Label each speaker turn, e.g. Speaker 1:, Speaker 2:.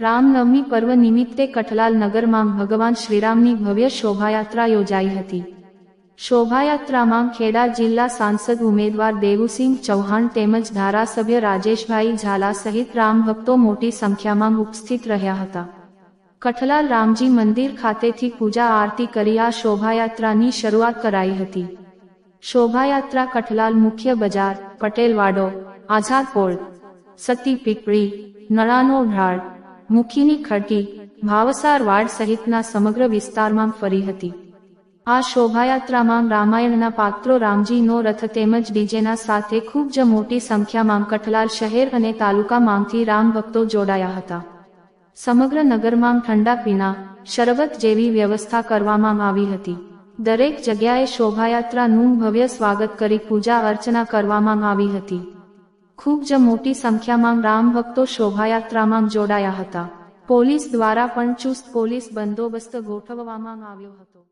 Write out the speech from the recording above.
Speaker 1: રામનવમી પર્વ નિમિત્તે કઠલાલ નગરમાં ભગવાન શ્રીરામની ભવ્ય શોભાયાત્રા યોજાઈ હતી. શોભાયાત્રામાં ખેડા જિલ્લા સાંસદ ઉમેદવાર દેવુસિંહ ચૌહાણ તેમજ ધારાસભ્ય રાજેશભાઈ ઝાલા સહિત રામ ભક્તો મોટી સંખ્યામાં ઉપસ્થિત રહ્યા હતા. કઠલાલ રામજી મંદિર ખાતેથી પૂજા આરતી કરી આ શોભાયાત્રાની શરૂઆત કરાઈ હતી. શોભાયાત્રા કઠલાલ મુખ્ય બજાર, પટેલવાડો આઝાદ પોળ સતી પીપળી, નળાનો ઢાળ મુખીની ખડકી ભાવસાર વાડ સહિતના સમગ્ર વિસ્તારમાં ફરી હતી. આ શોભાયાત્રામાં રામાયણના પાત્રો રામજીનો રથ તેમજ ડીજેના સાથે ખૂબ જ મોટી સંખ્યામાં કઠલાલ શહેર અને તાલુકામાંથી રામ ભક્તો જોડાયા હતા. સમગ્ર નગરમાં ઠંડા પીણા, શરબત જેવી વ્યવસ્થા કરવામાં આવી હતી. દરેક જગ્યાએ શોભાયાત્રાનું ભવ્ય સ્વાગત કરી પૂજા અર્ચના કરવામાં આવી હતી. ખૂબ જ મોટી સંખ્યામાં રામ ભક્તો શોભાયાત્રામાં જોડાયા હતા. પોલીસ દ્વારા પણ ચુસ્ત પોલીસ બંદોબસ્ત ગોઠવવામાં આવ્યો હતો.